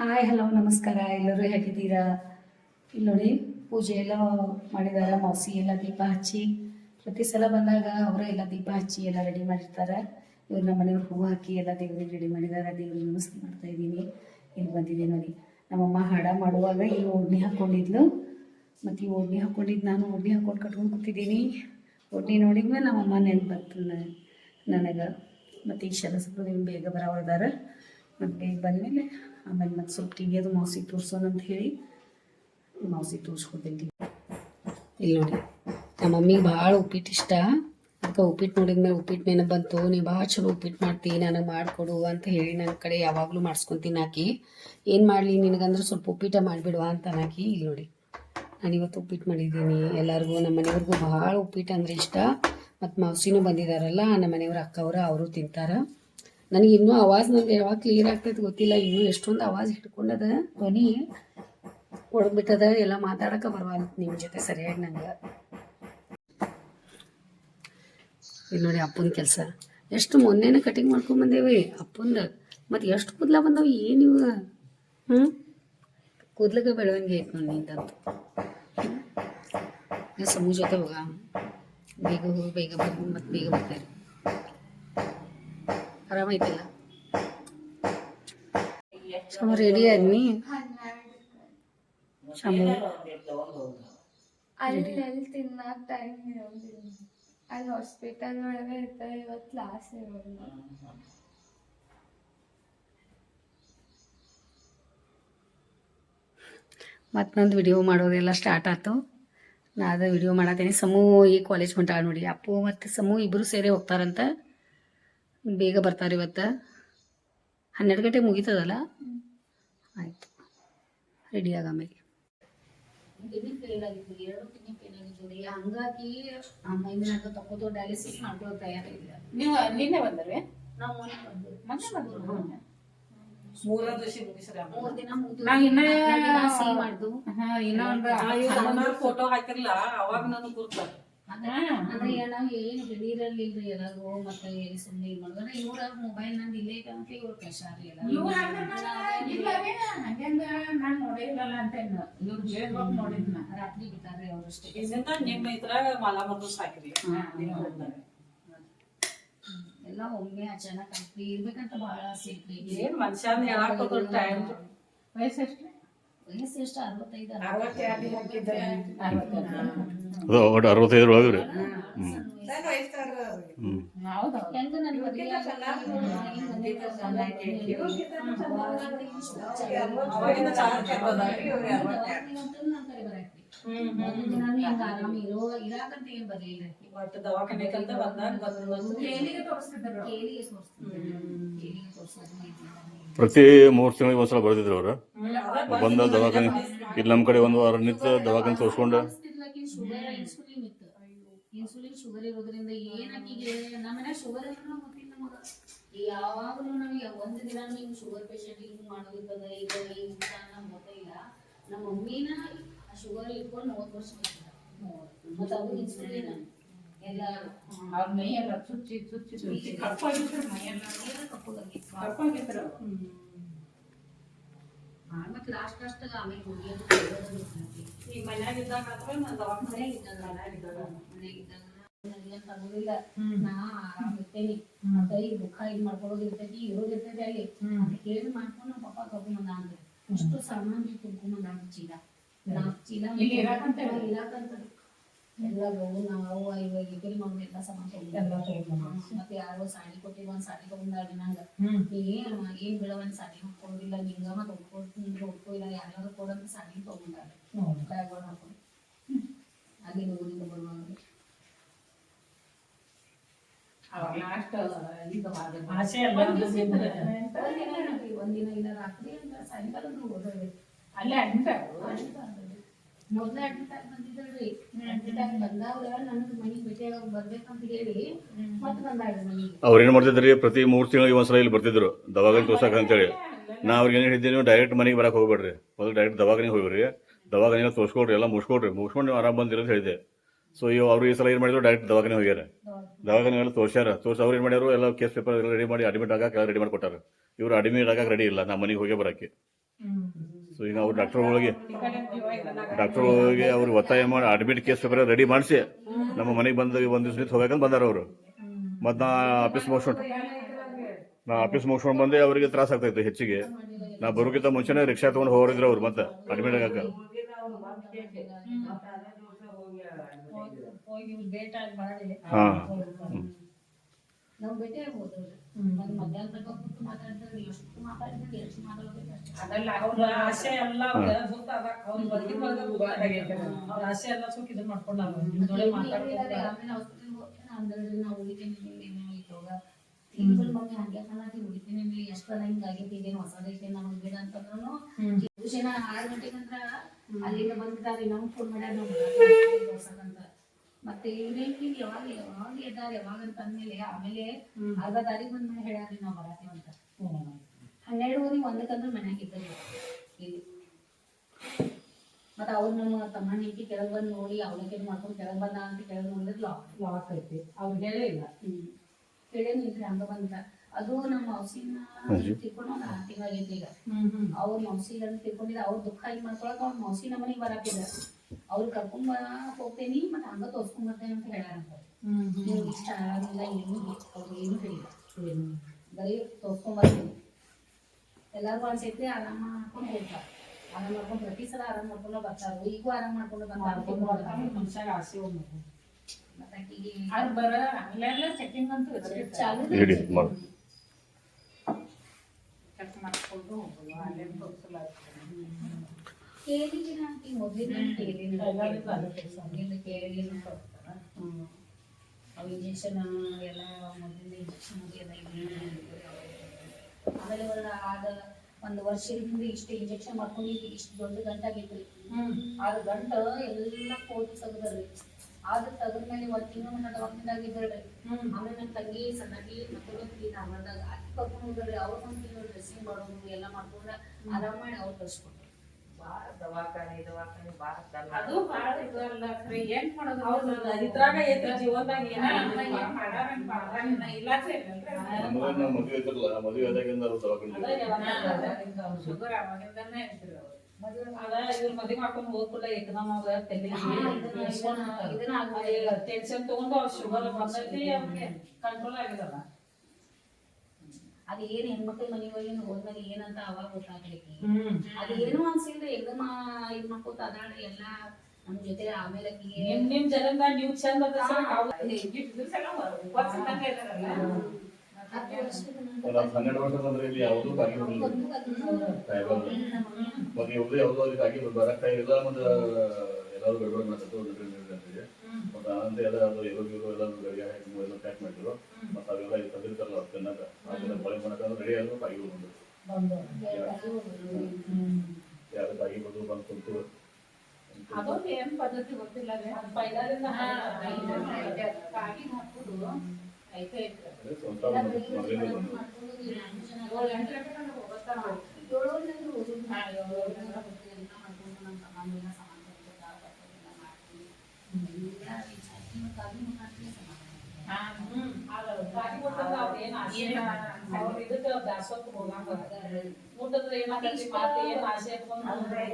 Hi hello ನಮಸ್ಕಾರ. ಎಲ್ಲರೂ ಹೇಗಿದ್ದೀರಾ? ಇಲ್ಲಿ ನೋಡಿ, ಪೂಜೆ ಎಲ್ಲ ಮಾಡಿದಾರ, ಮೌಸಿ ಎಲ್ಲ ದೀಪ ಹಚ್ಚಿ. ಪ್ರತಿ ಸಲ ಬಂದಾಗ ಅವರು ಎಲ್ಲ ದೀಪ ಹಚ್ಚಿ ಎಲ್ಲ ರೆಡಿ ಮಾಡಿರ್ತಾರೆ. ಇವ್ರು ನಮ್ಮ ಮನೆಯವ್ರು ಹೂವು ಹಾಕಿ ಎಲ್ಲ ದೇವ್ರಿಗೆ ರೆಡಿ ಮಾಡಿದ್ದಾರೆ ದೇವ್ರಿಗೆ ನಮಸ್ಕಾರ ಮಾಡ್ತಾ ಇದ್ದೀನಿ. ಇಲ್ಲಿ ಬಂದಿದೆ ನೋಡಿ. ನಮ್ಮಮ್ಮ ಹಾಡ ಮಾಡುವಾಗ ಈ ಓಡ್ನಿ ಹಾಕ್ಕೊಂಡಿದ್ಲು ಮತ್ತು ಈ ಓಡ್ನಿ ಹಾಕ್ಕೊಂಡಿದ್ದು ನಾನು ಓಡ್ನಿ ಹಾಕ್ಕೊಂಡು ಕಟ್ಕೊಂಡು ಕೂತಿದ್ದೀನಿ. ಓಡ್ನಿ ನೋಡಿದ್ಮೇಲೆ ನಮ್ಮಮ್ಮ ನೆನ್ಪು ಬಂತು ನನಗೆ. ಮತ್ತು ಈ ಶರಸಪ್ಪ ಬೇಗ ಬರೋದಾರ ಮತ್ತು ಬಂದಮೇಲೆ ಆಮೇಲೆ ಮತ್ತೆ ಸ್ವಲ್ಪ ಅದು ಮೌಸಿಗೆ ತೋರ್ಸೋಣ ಅಂತ ಹೇಳಿ ಮೌಸಿಗೆ ತೋರಿಸ್ಕೊಡ್ತೀನಿ ಇಲ್ಲಿ ನೋಡಿ, ನಮ್ಮ ಮಮ್ಮಿಗೆ ಭಾಳ ಉಪ್ಪಿಟ್ಟು ಇಷ್ಟ. ಅದಕ್ಕೆ ಉಪ್ಪಿಟ್ಟು ನೋಡಿದ್ಮೇಲೆ ಉಪ್ಪಿಟ್ಟು ನೆನಪು ಬಂತು. ನೀವು ಭಾಳ ಚಲೋ ಉಪ್ಪಿಟ್ಟು ಮಾಡ್ತೀನಿ ನನಗೆ ಮಾಡಿಕೊಡು ಅಂತ ಹೇಳಿ ನನ್ನ ಕಡೆ ಯಾವಾಗಲೂ ಮಾಡಿಸ್ಕೊತೀನಿ ಆಕಿ ಏನು ಮಾಡಲಿ, ನಿನಗಂದ್ರೆ ಸ್ವಲ್ಪ ಉಪ್ಪಿಟ ಮಾಡಿಬಿಡುವ ಅಂತ ನಾಕಿ ಇಲ್ಲಿ ನೋಡಿ, ನಾನು ಇವತ್ತು ಉಪ್ಪಿಟ್ಟು ಮಾಡಿದ್ದೀನಿ. ಎಲ್ಲರಿಗೂ ನಮ್ಮ ಮನೆಯವ್ರಿಗೂ ಭಾಳ ಉಪ್ಪಿಟ್ಟು ಅಂದರೆ ಇಷ್ಟ. ಮತ್ತು ಮೌಸಿನೂ ಬಂದಿದ್ದಾರಲ್ಲ ನಮ್ಮ ಮನೆಯವ್ರ ಅಕ್ಕವ್ರ, ಅವರು ತಿಂತಾರೆ. ನನಗೆ ಇನ್ನೂ ಆವಾಜ್ ನಂದು ಯಾವಾಗ ಕ್ಲಿಯರ್ ಆಗ್ತೈತೆ ಗೊತ್ತಿಲ್ಲ. ಇನ್ನೂ ಎಷ್ಟೊಂದು ಆವಾಜ್ ಹಿಡ್ಕೊಂಡದ. ಧ್ವನಿ ಒಡಗ್ಬಿಟ್ಟದ ಎಲ್ಲ ಮಾತಾಡಕ್ಕೆ ಬರವಲ್ಲ ನಿಮ್ಮ ಜೊತೆ ಸರಿಯಾಗಿ ನಂಗೆ. ಇಲ್ಲಿ ನೋಡಿ ಅಪ್ಪನ ಕೆಲಸ. ಎಷ್ಟು ಮೊನ್ನೆನೇ ಕಟಿಂಗ್ ಮಾಡ್ಕೊಂಡ್ ಬಂದೇವಿ. ಅಪ್ಪಂದ ಮತ್ತು ಎಷ್ಟು ಕೂದಲ ಬಂದವು ಏನು ಇವಾಗ ಹ್ಞೂ ಕೂದ್ಲಿಗೆ ಬೆಳವಣಿಗೆ ಐತೆ ನೋಡಿ ನಿಂದಂತು ಸಮೂಹ ಜೊತೆ ಹೋಗ. ಬೇಗ ಹೋಗಿ ಬೇಗ ಬಂದು ಮತ್ತು ಬೇಗ ಬರ್ತಾರೆ. ಆರಾಮೈತಿಲ್ಲ ಸಮ ರೆಡಿ ಆದ್ನಿ. ಶಮು ಅಲ್ಲಿ ಎಲ್ಲಿ ತಿನ್ನಕ್ ಟೈಮ್ ಇರೋದಿಲ್ಲ. ಅಲ್ಲಿ ಹಾಸ್ಪಿಟಲ್ ಒಳಗೆ ಇರ್ತಾರೆ ಇವತ್ತು ಕ್ಲಾಸ್ ಇರೋದಿಲ್ಲ ಮತ್ತು ನಂದು ವಿಡಿಯೋ ಮಾಡೋದೆಲ್ಲ ಸ್ಟಾರ್ಟ್ ಆಯ್ತು ನಾ ಅದು ವಿಡಿಯೋ ಮಾಡತ್ತೀನಿ ಸಮೂ ಈ ಕಾಲೇಜ್ ಹೊಂಟಾಳ ನೋಡಿ. ಅಪ್ಪು ಮತ್ತು ಸಮೂ ಇಬ್ಬರು ಸೇರಿ ಹೋಗ್ತಾರಂತ. ಬೇಗ ಬರ್ತಾರೆ ಇವತ್ತು. ಹನ್ನೆರಡು ಗಂಟೆಗೆ ಮುಗೀತದಲ್ಲ? ಆಯಿತು. ರೆಡಿ ಆಗ ಆಮೇಲೆ. ಕಿಡ್ನಿ ಫೇಲ್ ಆಗಿತ್ತು. ಎರಡು ಕಿಡ್ನಿ ಫೇಲ್ ಆಗಿತ್ತು. ರೀ ಹಂಗಾಗಿ ತಗೋದು ಡಯಾಲಿಸಿಸ್ ಮಾಡ್ಕೊಳ್ಳೋ ತಯಾರಿಲ್ಲ ನೀವು ನಿನ್ನೆ ಬಂದ್ರಿ? ನಾವು ಮೊನ್ನೆ ಬಂದ್ವಿ. ಮೊನ್ನೆ ಬಂದ್ರು ಮೂರ ದಿವಸ ಮುಗಿಸ್ರ ಮೂರ್ ದಿನ ನಾವ್ ಇನ್ನ- ಮಾಡ್ದು. ಫೋಟೋ ಹಾಕಿರ್ಲ ಅವಾಗ ನಾನು ಗುರ್ತ ಅಂದ್ರೆ ಏನ ಏನು ಹಿಡೀರಲ್ಲಿ ಇಲ್ರಿ ಎಲ್ಲಾರು ಮತ್ತೆ ಸುಮ್ಮನೆ ಇದು ಮಾಡಿದ್ರೆ ಇವ್ರ ಮೊಬೈಲ್ ನಂದು ಇಲ್ಲೇ ಐತೆ ಅಂತ ಇವ್ರ ಕಷಾರಿ ರಾತ್ರಿ ಬಿಟ್ಟಾರ್ರಿ ಅವ್ರಷ್ಟೇ ನಿಮ್ಮ ಇದ್ರಾಗ ಮಾಲ ಮದ್ದು ಸಾಕಿರಿ. ಎಲ್ಲ ಒಮ್ಮೆ ಅಚಾನಕ್ ಆಗ್ತಿ ಇರ್ಬೇಕಂತ ಬಹಳ ಐತ್ರಿ. ಏನ್ ಹೇಳಾಕ ಟೈಮ್ ವಯಸ್ಸು ಎಷ್ಟು ವಯಸ್ಸು ಎಷ್ಟು? ಅರವತ್ತೈದು ಅರವತ್ತೆರಡು ಹಾಕಿದ್ರೆ ಅದು ಒಟ್ಟು ಅರವತ್ತೈದರ ಒಳಗೆ ಹ್ಞೂ ಹೌದು. ಹೆಂಗ ಪ್ರತಿ ಮೂರು ತಿಂಗಳಿಗೆ ಒಂದ್ಸಲ ಬರ್ತಿದ್ರು ಅವ್ರು. ಬಂದ ದವಾಖಾನೆ ಇಲ್ಲಿ ನಮ್ಮ ಕಡೆ ಒಂದು ವಾರ ನಿಂತು ದವಾಖಾನೆ ತೋರಿಸ್ಕೊಂಡು ಶುಗರ್ ಇನ್ಸುಲಿನ್ ಶುಗರ್ ಇರೋದ್ರಿಂದ ಏನ್ ಆಕಿಗೆ? ನಮ್ಮ ಶುಗರ್ ಇರೋದು ಗೊತ್ತಿಲ್ಲ ನಮಗ ಯಾವಾಗಲೂ ನಮಗೆ ಒಂದು ದಿನ ನೀವು ಶುಗರ್ ಪೇಷಂಟ್ ಹಿಂಗ್ ಮಾಡೋದಿರ್ತದ ಈಗ ಈ ಊಟ ನಮ್ಗೆ ಗೊತ್ತಿಲ್ಲ ನಮ್ಮ ಮಮ್ಮಿನ ಶುಗರ್ ಇಟ್ಕೊಂಡು ಮೂವತ್ತು ವರ್ಷ ಮತ್ತೆ ಅವ್ರು ಇನ್ಸುಲಿನ್ ಎಲ್ಲ ಅವ್ರ ಮೈಯೆಲ್ಲ ಚುಚ್ಚಿ ಚುಚ್ಚಿ ಚುಚ್ಚಿ ಕಪ್ಪಾಗಿದ್ರು ಮೈಯೆಲ್ಲ ಕಪ್ಪಾಗಿದ್ರು ಮತ್ತೆ ಲಾಸ್ಟ್ ಲಾಸ್ಟ್ ಆಮೇಲೆ ಮುಗಿಯೋದು ಈ ಮನ್ಯಾಗ ಇದ್ದಾಗ ಮಾತ್ರ ನಾನು ದವಾಖಾನೆ ತಗೋದಿಲ್ಲ ನಾ ಆರಾಮ್ ಇರ್ತೇನಿ. ಮತ್ತೆ ಈ ದುಃಖ ಇದ್ ಮಾಡ್ಕೊಳ್ಳೋದು ಇರ್ತೈತಿ ಇರೋದ್ ಇರ್ತೈತಿ ಅಲ್ಲಿ. ಅಂತ ಕೇಳಿ ಮಾಡ್ಕೊಂಡು ನಮ್ಮ ಪಪ್ಪ ತಗೊಂಬಂದ ಅಂದ್ರೆ ಅಷ್ಟು ಸಾಮಾನ್ಯ ತುಂಬ್ಕೊಂಬಂದ ಚೀಲ. ನಾಲ್ಕು ಚೀಲ ಇಲ್ಲಿ ಇರಾಕಂತ ಎಲ್ಲ ನಾವು ಇವಾಗ ಇಬ್ಬರು ಮಮ್ಮಿ ಎಲ್ಲ ಸಾಮಾನು ಮತ್ತೆ ಯಾರೋ ಸಾಡಿ ಕೊಟ್ಟಿವಿ ಒಂದ್ ಸಾಡಿ ತಗೊಂಡಾಡಿ ನಂಗ. ಏನ್ ಏನ್ ಬಿಡ ಒಂದ್ ಸಾಡಿ ಹಾಕೊಳ್ಳೋದಿಲ್ಲ ನಿಂಗ ಮತ್ತೆ ಉಟ್ಕೊಳ್ತೀನಿ ಉಟ್ಕೋ ಇಲ್ಲ ಯಾರು ಕೊಡಂತ ಸಾಡಿ ತಗೊಂಡಾರೆ. ಹಾಕೊಂಡು ಅಲ್ಲಿ ಊರಿಂದ ಬರುವಾಗ ಒಂದಿನ. ಇಲ್ಲ ರಾತ್ರಿ ಅಂತ ಸಾಯಂಕಾಲ ಅಲ್ಲೇ ಅಂತ. ಮೊದ್ಲೇ ಅಡ್ಮಿಟ್ ಆಗಿ ಬಂದಿದ್ದಳ್ರಿ ಅಡ್ಮಿಟ್ ಆಗಿ ಬಂದವ್ರ ನನಗೆ ಮನೆಗೆ ಭೇಟಿಯಾಗ ಬರ್ಬೇಕಂತ ಹೇಳಿ ಮತ್ತೆ ಬಂದಾಳ್ರಿ ಮನೆಗೆ. ಅವ್ರು ಏನು ಮಾಡ್ತಿದ್ರಿ? ಪ್ರತಿ ಮೂರು ತಿಂಗಳಿಗೆ ಒಂದ್ಸಲ ಇಲ್ಲಿ ಬರ್ತಿದ್ರು. ದವಾಖಾನೆ ತೋರ್ಸಕ್ಕೆ ಅಂತೇಳಿ. ನಾ ಅವ್ರಿಗೆ ಏನು ಹೇಳಿದ್ದೀನಿ ನೀವು ಡೈರೆಕ್ಟ್ ಮನೆಗೆ ಬರಕ್ಕೆ ಹೋಗ್ಬೇಡ್ರಿ. ಮೊದಲು ಡೈರೆಕ್ಟ್ ದವಾಖಾನೆಗೆ ಹೋಗ್ರಿ ದವಾಖಾನೆಲ್ಲ ತೋರಿಸ್ಕೊಡ್ರಿ ಎಲ್ಲ ಮುಗಿಸ್ಕೊಡ್ರಿ ಮುಗಿಸ್ಕೊಂಡು ನೀವು ಆರಾಮ್ ಅಂತ ಹೇಳಿದೆ. ಸೊ ಇವ್ ಅವ್ರು ಈ ಸಲ ಏನು ಮಾಡಿದ್ರು? ಡೈರೆಕ್ಟ್ ದವಾಖಾನೆ ಹೋಗ್ಯಾರ. ದವಾಖಾನೆ ಎಲ್ಲ ತೋರ್ಸ್ಯಾರ. ತೋರ್ಸಿ ಅವ್ರು ಏನು ಮಾಡ್ಯಾರು? ಎಲ್ಲ ಕೇಸ್ ಪೇಪರ್ ಎಲ್ಲ ರೆಡಿ ಮಾಡಿ ಅಡ್ಮಿಟ್ ಆಗಕ್ಕೆ ರೆಡಿ ಮಾಡಿ ಕೊಟ್ಟಾರ. ಇವ್ರು ಅಡ್ಮಿಟ್ ಆಗಕ್ಕೆ ರೆಡಿ ಇಲ್ಲ. ನಾ ಮನೆಗೆ ಹೋಗೇ ಬರಕ್ಕೆ. ಸೊ ಈಗ ಅವ್ರು ಡಾಕ್ಟರ್ ಅವರಿಗೆ ಅವ್ರಿಗೆ ಒತ್ತಾಯ ಮಾಡಿ ಅಡ್ಮಿಟ್ ಕೇಸ್ ಪೇಪರ್ ರೆಡಿ ಮಾಡಿಸಿ ನಮ್ಮ ಮನೆಗೆ ಬಂದಾಗ ಒಂದು ದಿವಸ ನಿಂತು ಹೋಗ್ಬೇಕಂತ ಬಂದಾರ ಅವರು. ಮತ್ತು ನಾ ಆಫೀಸ್ ಮುಗಿಸ್ಕೊಂಡು ನಾ ಆಫೀಸ್ ಮುಗಿಸ್ಕೊಂಡು ಬಂದೆ ಅವರಿಗೆ ತ್ರಾಸ ಆಗ್ತಾಯಿತ್ತು ಹೆಚ್ಚಿಗೆ. ನಾ ಬರೋಕ್ಕಿಂತ ಮುಂಚೆನೇ ರಿಕ್ಷಾ ತೊಗೊಂಡು ಹೋಗಿದ್ರು ಅವ್ರು ಮತ್ತೆ ಅಡ್ಮಿಟ್ ಆಗಕ್ಕೆ. ಹಾಂ. ಒಂದು ಮಧ್ಯಾಹ್ನ ತನಕ ಕೂತು ಮಾತಾಡ್ತಾರೆ ಎಷ್ಟು ಅಷ್ಟು ಅದಲ್ಲ ಅವ್ರ ಆಸೆ ಎಲ್ಲ ಅವ್ರ ಅವ್ರ ಆಸೆ ಎಲ್ಲ ಸುಖ ಇದನ್ನ ಮಾಡ್ಕೊಂಡ ಆಮೇಲೆ ಹಾಸ್ಪಿಟಲ್ ಹೋಗ್ತೇನೆ ಅಂದ್ರೆ ನಾವು ಉಳಿತೇನೆ ಏನೋ ಇವಾಗ ತಿಂಗಳು ಮಮ್ಮಿ ಹಂಗೆ ಕಾಣತಿ ಉಳಿತೇನೆ ಎಷ್ಟು ಹಿಂಗ್ ಆಗೈತಿ ಇದೇನು ಹೊಸದೈತೆ ನಮಗೆ ಬೇಡ ಅಂತಂದ್ರು ಆರು ಅಲ್ಲಿಂದ ನಮ್ಗೆ ಫೋನ್ ಮಾಡ್ಯಾರ ನಾವು ಮತ್ತೆ ಇವ್ರೇನ್ರಿ ಯಾವಾಗ ಯಾವಾಗ ಇದ್ದಾರೆ ಯಾವಾಗ ಅಂತ ಅಂದ್ಮೇಲೆ ಆಮೇಲೆ ಅರ್ಧ ತಾರೀಕು ಮನೆ ಹೇಳಿ ನಾವು ಬರಾತೀವಿ ಅಂತ. ಹನ್ನೆರಡುವರೆ ಒಂದಕ್ಕಂದ್ರೆ ಮನ್ಯಾಗ ಇದ್ದರು ಇಲ್ಲಿ. ಮತ್ತೆ ಅವ್ರು ನಮ್ಮ ತಮ್ಮ ಹೆಂಡತಿ ಕೆಳಗ್ ಬಂದ್ ನೋಡಿ ಅವಲಕ್ಕಿ ಮಾಡ್ಕೊಂಡು ಕೆಳಗ್ ಬಂದ ಅಂತ ಕೆಳಗ್ ನೋಡಿದ್ರೆ ಲಾಕ್ ಲಾಕ್ ಐತಿ. ಅವ್ರು ಹೇಳೇ ಇಲ್ಲ. ಹ್ಮ್. ಕೇಳೇನಿಲ್ರಿ ಹಂಗ ಬಂದ ಅದು ನಮ್ಮ ಮೌಸಿನ ತಿಳ್ಕೊಂಡು ಒಂದು ಆರು ತಿಂಗಳಾಗೈತಿ ಈಗ. ಹ್ಮ್ ಹ್ಮ್. ಅವ್ರ ಮೌಸಿ ಅಂತ ತಿಳ್ಕೊಂಡಿದ್ದ ಅವ್ರ ದುಃಖ ಹಿಂಗ್ ಮಾಡ್ಕೊಳಕ್ ಅವ್ರ ಮೌಸಿ ನಮ್ಮ ಬರಾಕಿದ್ರ ಬರಾಕಿದ ಅವ್ರು ಕರ್ಕೊಂಡ್ ಬರಾಕ್ ಹೋಗ್ತೇನಿ ಮತ್ತೆ ಹಂಗ ತೋರ್ಸ್ಕೊಂಡ್ ಬರ್ತೇನೆ ಅಂತ ಹೇಳಾರಂತ ನೀವು ಇಷ್ಟ ಆಗಿಲ್ಲ ಏನು ಅವ್ರು ಏನು ಹೇಳಿಲ್ಲ? ಬರೀ ತೋರ್ಸ್ಕೊಂಡ್ ಬರ್ತೇನೆ. ಎಲ್ಲಾರು ಅನ್ಸೈತಿ ಆರಾಮ ಮಾಡ್ಕೊಂಡು ಹೋಗ್ತಾರ. ಆರಾಮ್ ಮಾಡ್ಕೊಂಡು ಪ್ರತಿ ಸಲ ಆರಾಮ್ ಮಾಡ್ಕೊಂಡು ಬರ್ತಾರ. ಈಗೂ ಆರಾಮ್ ಮಾಡ್ಕೊಂಡು ಮಾಡ್ಕೊಂಡ್ ಬರ್ತಾರ, ಮನುಷ್ಯ ಆಸೆ ಹೋಗ್ಬೇಕು ಅದು. ಅಲ್ಲೆಲ್ಲ ಚೆಕಿಂಗ್ ಅಂತೂ. ಚಾಲು ಚೆಕ್ ಮಾಡ್ಕೊಂಡು ಹೋಗೋದು. ಅಲ್ಲೇ ತೋರಿಸಲ್ಲ. ಕೇಳಿದಿನ ಆಕಿ ಮೊದಲಿನ ಕೇಳಿನ ಹ್ಮ್ ಅವು ಇಂಜೆಕ್ಷನ್ ಎಲ್ಲ ಮೊದಲಿಂದ ಇಂಜೆಕ್ಷನ್ ಆಮೇಲೆ ಒಂದು ಆಗ ಒಂದು ವರ್ಷದಿಂದ ಇಷ್ಟು ಇಂಜೆಕ್ಷನ್ ಮಾಡ್ಕೊಂಡು ಇಷ್ಟು ದೊಡ್ಡ ಗಂಟಾಗಿದ್ರಿ ಆದ ಗಂಟ ಎಲ್ಲ ಕೋಟಿ ತೆಗೆದ್ರಿ ಆದ ತೆಗದ್ಮೇಲೆ ಒಂದು ತಿಂಗಳು ದವಾಖಾನೆದಾಗಿದ್ದಳ್ರಿ ಹ್ಮ್ ಆಮೇಲೆ ನನ್ನ ತಂಗಿ ಸಣ್ಣಗಿ ಮಕ್ಕಳು ಬಂದಾಗ ಅಕ್ಕಿ ಕರ್ಕೊಂಡು ಹೋದ್ರಿ ಅವ್ರ ಒಂದು ತಿಂಗಳು ಡ್ರೆಸ್ಸಿಂಗ್ ಮಾಡೋದು ಎಲ್ಲ ಮಾಡ್ಕೊಂಡು ಆರಾಮ ಮಾಡಿ ಅವ್ರು ಕಳ್ಸ್ಕೊಟ್ರು ಬಾಳ ಬಾಳ ಅದು ಭಾಳ ಇದು ಅಲ್ಲ ಖರೆ ಏನ್ ಮಾಡೋದು? ಹೌದು ಇದ್ರಾಗ ಐತಿ ಜೀವನದಾಗ ಏನ ಏನ ಮಾಡಾರಂಗ್ ಮಾಡ್ದಂಗ್ ಇಲಾಖೆ ಇಲ್ಲಲ್ರಿ ನಮ್ಮನ್ನ ಮದುವೆ ಇದ್ರಲ್ಲ ಮದುವೆ ಆದಾಗಿಂದ ಅವ್ರು ದವಾಖಾನೆ ಶುಗರ್ ಅವಾಗಿಂದನೇ ಇದ್ರಿ ಅವ್ರು. ಅದ ಇವ್ರ ಮದ್ವೆ ಮಾಡ್ಕೊಂಡು ಹೋಗ್ಬಿಡ. ಟೆನ್ಷನ್ ತಗೊಂಡು ಅವ್ರ ಶುಗರ್ ಬಂದೈತಿ ಅವ್ರಿಗೆ ಕಂಟ್ರೋಲ್ ಆಗಿದಲ್ಲ ಅದು ಏನ್ ಹೆಣ್ಮಕ್ಳ ಮನಿ ಹೋಗಿ ಹೋದ್ಮೇಲೆ ಏನಂತ ಅವಾಗ ಗೊತ್ತಾಗ್ಲಿಕ್ಕೆ ಹ್ಮ್. ಅದು ಏನು ಇದ್ ಮಾಡ್ಕೋತ ಅದಾಳ್ರಿ ಎಲ್ಲ ನಮ್ ಜೊತೆ ಆಮೇಲೆ ನಿಮ್ ನಿಮ್ ಜನದಾಗ ನೀವ್ ಚಂದ ಹನ್ನೆರಡು ವರ್ಷ ಬಂದ್ರೆ ಇಲ್ಲಿ ಯಾವುದೂ ಕಾಗಿ ಮತ್ತೆ ಯಾವುದೇ ಯಾವುದೋ ಅದಕ್ಕೆ ಆಗಿ ಬರಕ್ಕೆ ಇಲ್ಲ ಮತ್ತೆ ಎಲ್ಲರೂ ಗಡ್ಬಡ್ ಮಾಡ್ತಿತ್ತು ಮತ್ತೆ ಎಲ್ಲ ಅದು ಇರೋ ಇರೋ ಎಲ್ಲ ಗಡಿಗೆ ಹಾಕಿ ಎಲ್ಲ ಪ್ಯಾಕ್ ಮಾಡಿದ್ರು. ಮತ್ತೆ ಅವೆಲ್ಲ ಅದು ತಿನ್ನಕ ಅದನ್ನ ಬಳೆ ಮಾಡಕ್ಕೆ ರೆಡಿ ಆದ್ರು ಕಾಗಿ ಬಂದು ಬಂದು ಯಾರು ಕಾಗಿ ಬಂದು ಬಂದು ಕುಂತು ಅದೊಂದು ಏನ್ ಪದ್ಧತಿ ಗೊತ್ತಿಲ್ಲ ರೀ. ಪೈಲಾದಿಂದ ಕಾಗಿ ಹಾಕುದು ಐತೆ ಏಳು ಗಂಟೆ ಹೋಗ್ತಾ ಅದ ಗಾಡಿ ಕೊಟ್ಟಂಗ ಅವ್ರ ಏನ್ ಆಸೆ ಅವ್ರ ಇದಕ್ಕ ದಾಸೋತ್ ಹೋಗಂಗ ಊಟದ ಏನಾಗತ್ತಿ ಮಾತಿ ಆಸೆ ಇಟ್ಕೊಂಡ್ ಅಂದ್ರೆ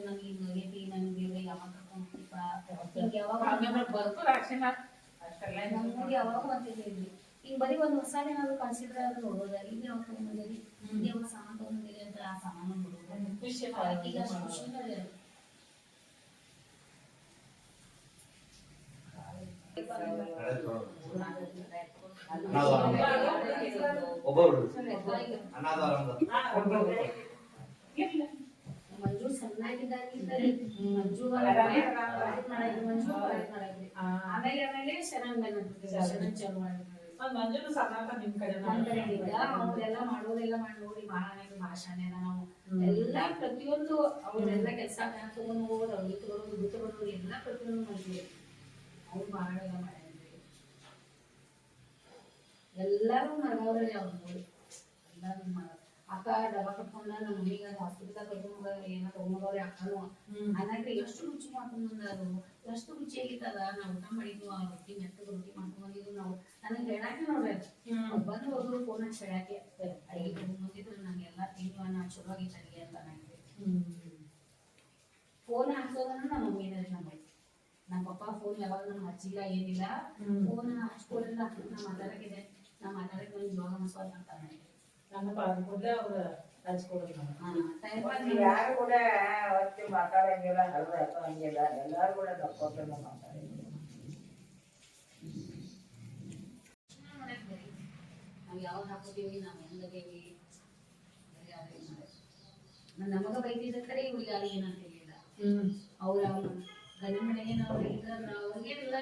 ನನಗೆ ಹಿಂಗ್ ಆಗೈತಿ ನನಗೆ ಯಾವಾಗ ಹಿಂಗ್ ಯಾವಾಗ ನಮ್ಗೆ ಯಾವಾಗ ಈಗ ಬರೀ ಒಂದ್ ಹೊಸ ಏನಾದ್ರು ಕನ್ಸಿಡರ್ ಆದ್ರೂ ನೋಡೋದ ಈಗ ಯಾವ ತಗೊಂಡ್ಬಂದಿರಿ ಈಗ ಯಾವ ಸಾಮಾನ್ ತಗೊಂಡ್ಬಂದಿರಿ ಅಂತ ಆ ಸಾಮಾನು ನೋಡೋದು ಖುಷಿ ಈಗ ಅಷ್ಟು ಖುಷಿಯಿಂದ ಇದೆ. ಒಬ್ಬೊಬ್ರು ಅನಾಥಾಲಯ ಮಂಜು ಸಣ್ಣಾಗಿದ್ದಾಗಿದ್ದಲ್ಲಿ ಮಂಜು ಮಂಜು ಆಮೇಲೆ ಆಮೇಲೆ ಚೆನ್ನಾಗಿ ಶರಣ್ ಚಾಲು ಮಂಜುನು ಸದಾಕ ನಿಮ್ ಕಡೆ ಅವ್ರೆಲ್ಲ ಮಾಡೋದೆಲ್ಲ ಮಾಡಿ ನೋಡಿ ಭಾಳ ಭಾಷಾನೆ ನಾವು ಎಲ್ಲ ಪ್ರತಿಯೊಂದು ಅವ್ರೆಲ್ಲ ಕೆಲಸ ತಗೊಂಡು ಹೋಗೋದು ಅವ್ರಿಗೆ ತಗೊಂಡು ಬಿಟ್ಟು ಬರೋದು ಎಲ್ಲ ಪ್ರತಿಯೊಂದು ಮಾಡಿದ್ವಿ ಬಹಳ ಎಲ್ಲ ಮಾಡಿದ್ವಿ ಎಲ್ಲರೂ ಮರಗವ್ರಲ್ಲಿ ಅವ್ರು ನೋಡಿ. ಎಲ್ಲರೂ ಮರ ಅಕ್ಕ ಡಬ್ಬ ಕಟ್ಕೊಂಡ ನಮ್ಮ ಮಮ್ಮಿಗೆ ಹಾಸ್ಪಿಟಲ್ ಕರ್ಕೊಂಡು ಏನೋ ತಗೊಂಡವ್ರಿ ಅಕ್ಕನು. ಅನ್ನಕ್ಕೆ ಎಷ್ಟು ರುಚಿ ಮಾಡ್ಕೊಂಡು ಅದು ಎಷ್ಟು ರುಚಿಯಾಗಿತ್ತದ ನಾವು ಊಟ ಮಾಡಿದ್ವು ಆ ರೊಟ್ಟಿ ಮೆತ್ತಗೆ ರೊಟ್ಟಿ ಮಾಡ್ಕೊಂಡು ಬಂದಿದ್ವು ನಾವು. ನನಗೆ ಹೇಳಕ್ಕೆ ನೋಡ್ರಿ. ಬಂದು ಹೋದ್ರು ಫೋನ್ ಹಚ್ಚಿ ಹೇಳಕ್ಕೆ ಅಡಿಗೆ ಮುಂದಿದ್ರು ನಂಗೆಲ್ಲ ತಿನ್ನುವ ನಾ ಚಲೋ ಆಗಿತ್ತು ಅಡಿಗೆ ಅಂತ ನನಗೆ ಫೋನ್ ಹಾಕ್ಸೋದನ್ನ ನಮ್ಮ ಮಮ್ಮಿನ ನಮ್ಮ ನಮ್ಮ ಪಪ್ಪ ಫೋನ್ ಯಾವಾಗ ನಮ್ಗೆ ಹಚ್ಚಿಲ್ಲ ಏನಿಲ್ಲ. ಫೋನ್ ಹಚ್ಕೊಳ್ಳಿಲ್ಲ ನಾ ಮಾತಾಡಕ್ಕಿದೆ ನಾ ಮಾತಾಡಕ್ಕೆ ಒಂದು ಯೋಗ ಮಸ್ವಾದ ಅಂತ ನನಗೆ ನನ್ನ ಮೊದಲೇ ಅವ್ರು ಮತ್ತೆ ಯಾರು ಕೂಡ ಅವತ್ತು ಮಾತಾಡಂಗಿಲ್ಲ ಹಲ್ಲು ಹಂಗಿಲ್ಲ. ಎಲ್ಲರೂ ಕೂಡ ತಕ್ಕೊತೇನೆ ಮಾತಾಡಿದ್ರು ನಾವು ಯಾವಾಗ ಹಾಕೋತೀವಿ? ನಾವು ಹೆಂಗದೇವಿ ನಮಗ ಬೈತಿದ್ದ ಕರೆ ಇವ್ರಿಗೆ ಯಾರು ಏನಂತ ಹೇಳಿಲ್ಲ. ಅವ್ರ ಅವ್ರು ಗಂಡಿನ ಮನೆಗೆ ನಾವು ಇದ್ರ ಅವ್ರಿಗೇನಿಲ್ಲ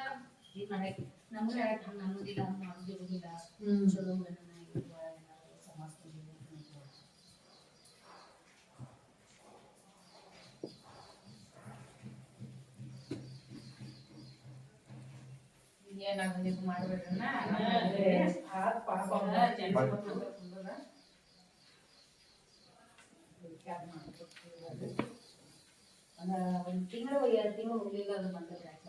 ಇದು ಮಾಡಕ್ಕೆ ನಮ್ಗೆ ಹೇಳಕ್ ಹಂಗೆ ಅನ್ನೋದಿಲ್ಲ ಹಂಗೆ ಮಾಡೋದಿರೋದಿಲ್ಲ ಚಲೋ ಗಂಡನ ಇವ್ರು ಎಲ್ಲರೂ ಸಮಾಜದಲ್ಲಿ ಏನಾದ್ರು ಇದು ಮಾಡ್ಬೇಡ್ರಣ್ಣ ಪಾಪ ಒಂದು ತಿಂಗಳು ಎರಡು ತಿಂಗಳು ಹೋಗ್ಲಿಲ್ಲ ಅದು ಬಂದ ಯಾಕೆ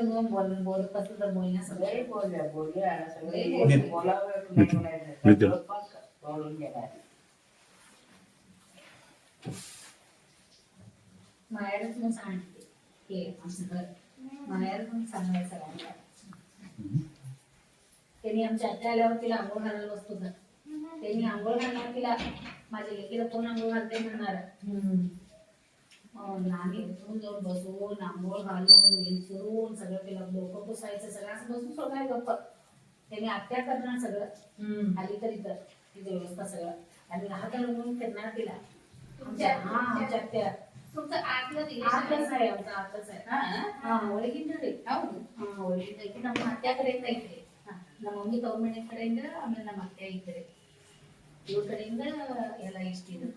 मिळून बोल बोलत असलं तर बोलण्यासंदर्भात लई बोलल्या बोलल्या सगळे बोलावं बोलून गेला माहेरच सांगते. हे आमचं घर. माहेर पण सांगायचं सगळ्यांना त्यांनी आमच्या आत्या आल्यावर तिला आंघोळ घालायला बसतो होता त्यांनी आंघोळ घालणार तिला. माझ्या लेकीला कोण आंघोळ घालते म्हणणार? आम्ही उठून जाऊन बसून आंघोळ घालून विंचरून सगळं तिला डोकं पुसायचं सगळं असं बसून सोडाय गप्प त्यांनी आत्या करणार सगळं. आली तर इथं तिथे व्यवस्था सगळं आणि राहताना म्हणून ಹಾ ಹೌದು. ನಮ್ಮ ಅತ್ತೆ ಕಡೆಯಿಂದ ಐತ್ರಿ ನಮ್ಮ ಮಮ್ಮಿ ತವ್ರ ಕಡೆಯಿಂದ ಆಮೇಲೆ ನಮ್ಮ ಅತ್ತೆ ಐತ್ರಿ ಇವ್ರ ಕಡೆಯಿಂದ ಎಲ್ಲ ಇಷ್ಟ ಇದು.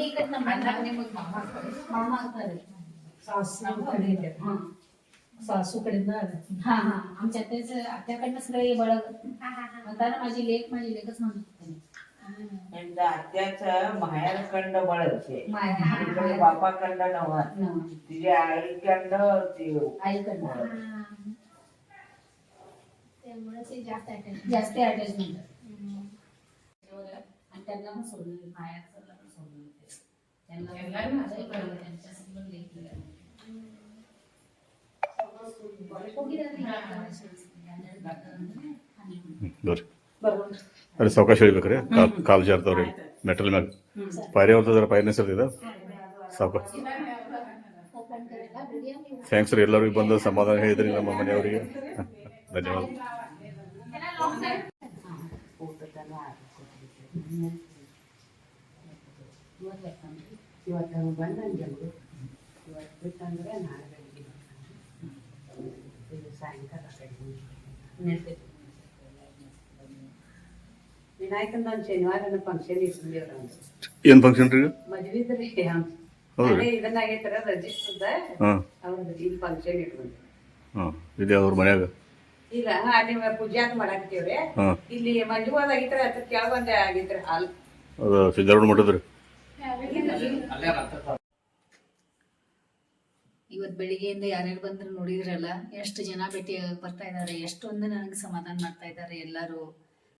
ಈ ಕಡೆ ನಮ್ಮ ಅಣ್ಣ ಮನೆಗೆ ಮಾಮ ಆಗ್ತಾರೆ ಆಗ್ತಾರೆ ಹಾ. सासूकडे हा हा. आमच्या तेच आत्याकडनं सगळे बळ म्हणता ना माझी लेख माझी लेखच म्हणत होते म्हणजे आत्याचं माहेरखंड बळचे माय- हा, हा, तिकडे जास्त जास्त आणि त्यांना पण सोडून दिलं, सोडून त्यांना त्यांना त्यांच्या ಅದೇ ಸಾವಕಾಶ ಹೇಳ್ಬೇಕ್ರಿ. ಕಾಲು ಕಾಲು ಜಾರ್ದವ್ರಿ ಮೆಟಲ್ ಮ್ಯಾಗ. ಪೈರೆ ಹೊರ್ತದ್ರ ಪೈರ್ನೇ ಸರ್ತಿದ ಸಾವಕಾಶ. ಥ್ಯಾಂಕ್ಸ್ ರೀ ಎಲ್ಲರಿಗೂ ಬಂದು ಸಮಾಧಾನ ಹೇಳಿದ್ರಿ ನಮ್ಮ ಮನೆಯವರಿಗೆ. ಧನ್ಯವಾದ. ಇವತ್ತು ಬಂದ್ರೆ ನಾಳೆ ಸಾಯಂಕಾಲ. ವಿನಾಯಕಂದ ಒಂದು ಶನಿವಾರನ ಫಂಕ್ಷನ್ ಏನು ಫಂಕ್ಷನ್ ರೀ ಮದ್ವಿದ್ರಿ ಹೌದ್ರಿ ಅದೇ ಇದನ್ನ ಆಗೈತರ ರಜಿಸ್ಟರ್ದ ಹಾಂ. ಅವ್ರದ್ದು ಇಲ್ಲಿ ಫಂಕ್ಷನ್ ಇಟ್ಕೊಂಡು ಹಾಂ ಇದೆ ಅವ್ರ ಮನ್ಯಾಗ? ಇಲ್ಲ ನೀವು ಪೂಜಾತ್ ಮಾಡಾಕತ್ತೀವ್ರಿ. ಹಾಂ. ಇಲ್ಲಿ ಮಂಜುವಾದ ಆಗಿತ್ರ ಅದ್ರ ಕೆಳಗೊಂದೆ ಆಗಿತ್ರ ಹಾಲ್. ಅದು ಮಠದ್ರಿ ಇವತ್ತು ಬೆಳಿಗ್ಗೆಯಿಂದ ಯಾರ್ಯಾರು ಬಂದ್ರು ನೋಡಿದ್ರಲ್ಲ, ಎಷ್ಟು ಜನ ಭೇಟಿ ಬರ್ತಾ ಇದ್ದಾರೆ ಎಷ್ಟೊಂದು ನನಗೆ ಸಮಾಧಾನ ಮಾಡ್ತಾ ಇದ್ದಾರೆ ಎಲ್ಲರೂ.